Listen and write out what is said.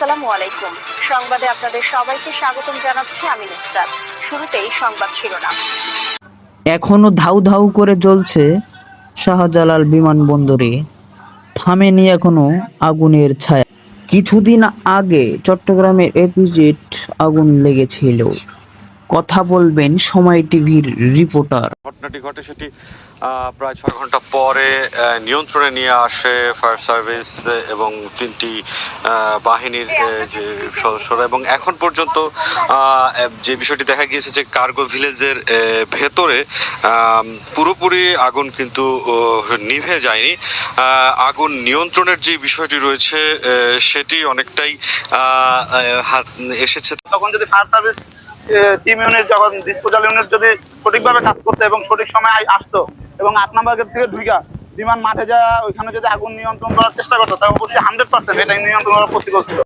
আসসালামু আলাইকুম। সংবাদে আপনাদের সবাইকে স্বাগতম জানাচ্ছি আমি নুসরাত। শুরুতেই সংবাদ শিরোনাম। এখনও ধাউ ধাউ করে জ্বলছে শাহজালাল বিমানবন্দরে থামেনি এখনও আগুনের ছায়া। কিছুদিন আগে চট্টগ্রামের এপিজেট আগুন লেগেছিল। কথা বলবেন সময় টিভির রিপোর্টার। ঘটনাটি ঘটে সেটি প্রায় ছয় ঘণ্টা পরে নিয়ন্ত্রণে নিয়ে আসে ফায়ার সার্ভিস এবং তিনটি বাহিনীর যে সদস্যরা। এবং এখন পর্যন্ত যে বিষয়টি দেখা গিয়েছে যে কার্গো ভিলেজের ভেতরে পুরোপুরি আগুন কিন্তু নিভে যায়নি। আগুন নিয়ন্ত্রণের যে বিষয়টি রয়েছে সেটি অনেকটাই এসেছে। তখন যদি ফায়ার সার্ভিস টিম ইউনিট যখন ডিসপোজাল ইউনিট যদি সঠিকভাবে কাজ করতো এবং সঠিক সময় আসতো এবং আট নাম্বার গেট থেকে ঢুকা বিমান মাঠে যা ওইখানে যদি আগুন নিয়ন্ত্রণ করার চেষ্টা করতো, তাহলে অবশ্যই হান্ড্রেড পার্সেন্ট এটা নিয়ন্ত্রণ করার পসিবল ছিল।